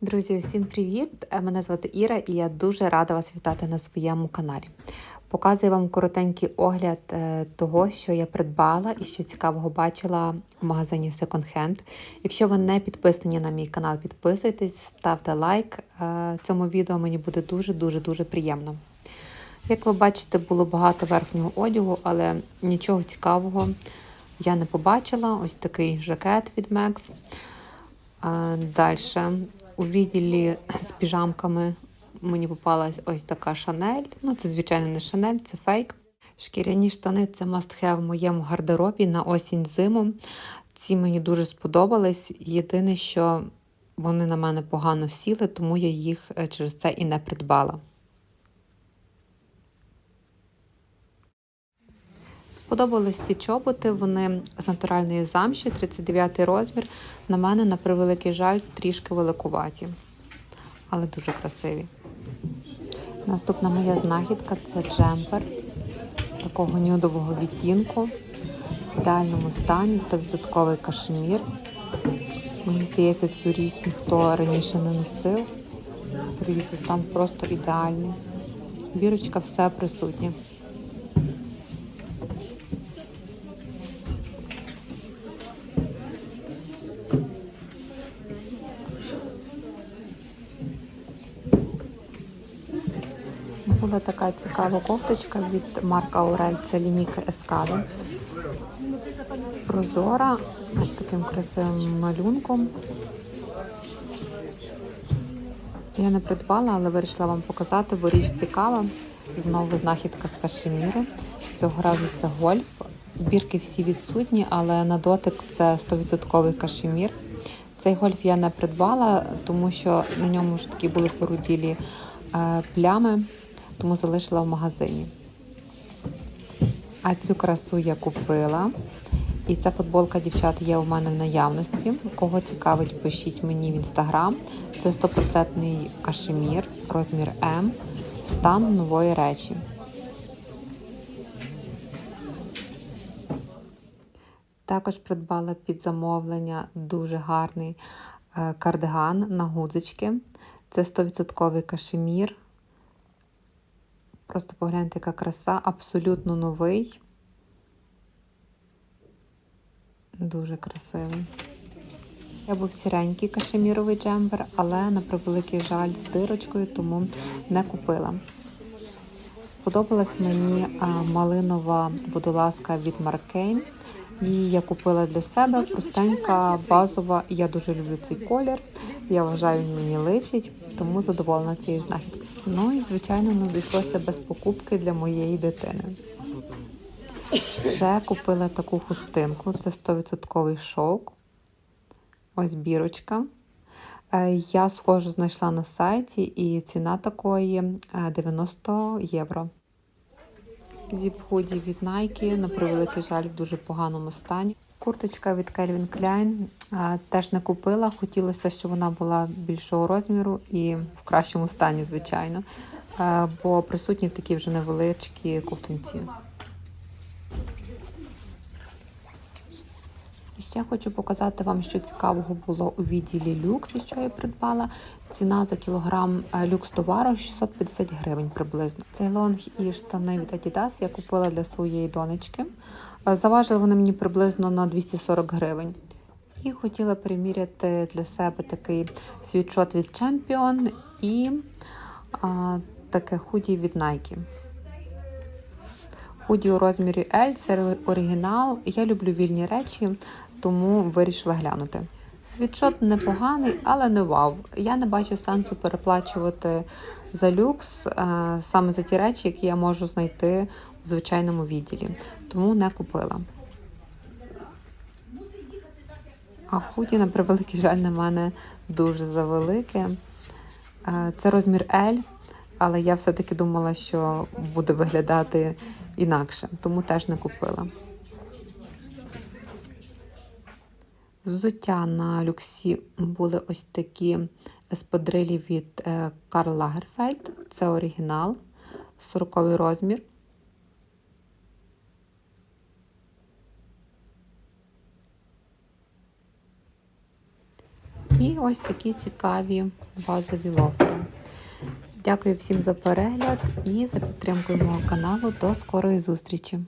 Друзі, всім привіт! Е, Мене звати Іра і я дуже рада вас вітати на своєму каналі. Показую вам коротенький огляд е, того, що я придбала і що цікавого бачила в магазині Second Hand. Якщо ви не підписані на мій канал, підписуйтесь, ставте лайк е, цьому відео, мені буде дуже-дуже дуже приємно. Як ви бачите, було багато верхнього одягу, але нічого цікавого я не побачила. Ось такий жакет від Max. Далі у відділі з піжамками мені попалась ось така шанель. Ну, це, звичайно, не шанель, це фейк. Шкіряні штани це must have в моєму гардеробі на осінь зиму. Ці мені дуже сподобались. Єдине, що вони на мене погано сіли, тому я їх е, через це і не придбала. Сподобались ці чоботи, вони з натуральної замші, 39 розмір. На мене, на превеликий жаль, трішки великуваті, але дуже красиві. Наступна моя знахідка це джемпер такого нюдового відтінку, в ідеальному стані, 100% кашемір. Мені здається, цю річ ніхто раніше не носив. Подивіться, стан просто ідеальний. Бірочка все присутнє. Була така цікава кофточка від Марка Аурель, це лінійка Ескада. Прозора, ось таким красивим малюнком. Я не придбала, але вирішила вам показати, бо річ цікава. Знову знахідка з кашеміру. Цього разу це гольф. Бірки всі відсутні, але на дотик це 100% кашемір. Цей гольф я не придбала, тому що на ньому вже такі були поруділі е, плями тому залишила в магазині. А цю красу я купила. І ця футболка, дівчат, є у мене в наявності. Кого цікавить, пишіть мені в інстаграм. Це 100% кашемір, розмір М, стан нової речі. Також придбала під замовлення дуже гарний е, кардиган на гудзички. Це 100% кашемір. Просто погляньте, яка краса, абсолютно новий. Дуже красивий. Я був сіренький кашеміровий джембер, але на превеликий жаль з дирочкою, тому не купила. Сподобалась мені малинова водолазка від Маркейн. Її я купила для себе, простенька, базова. Я дуже люблю цей колір. Я вважаю, він мені личить, тому задоволена цією знахідкою. Ну і, звичайно, не обійшлося без покупки для моєї дитини. Ще купила таку хустинку, це 100% шовк. Ось бірочка. Е, я схожу знайшла на сайті, і ціна такої 90 євро. Зіп-худі від Nike, на превеликий жаль, в дуже поганому стані. Курточка від Calvin Klein теж не купила. Хотілося, щоб вона була більшого розміру і в кращому стані, звичайно, бо присутні такі вже невеличкі ковтунці. І ще хочу показати вам, що цікавого було у відділі люкс, що я придбала. Ціна за кілограм люкс товару 650 гривень приблизно. Цей лонг і штани від Adidas я купила для своєї донечки. Заважили вони мені приблизно на 240 гривень. І хотіла приміряти для себе такий світшот від Champion і а, таке худі від Nike. Худі у розмірі L, це оригінал. Я люблю вільні речі, тому вирішила глянути. Світшот непоганий, але не вау. Я не бачу сенсу переплачувати за люкс саме за ті речі, які я можу знайти у звичайному відділі, тому не купила. А худі, на превеликий жаль, на мене дуже завелике. Це розмір L, але я все-таки думала, що буде виглядати інакше, тому теж не купила. Взуття на люксі були ось такі еспадрилі від Карл Лагерфельд. Це оригінал, 40 розмір. І ось такі цікаві базові лофери. Дякую всім за перегляд і за підтримку мого каналу. До скорої зустрічі!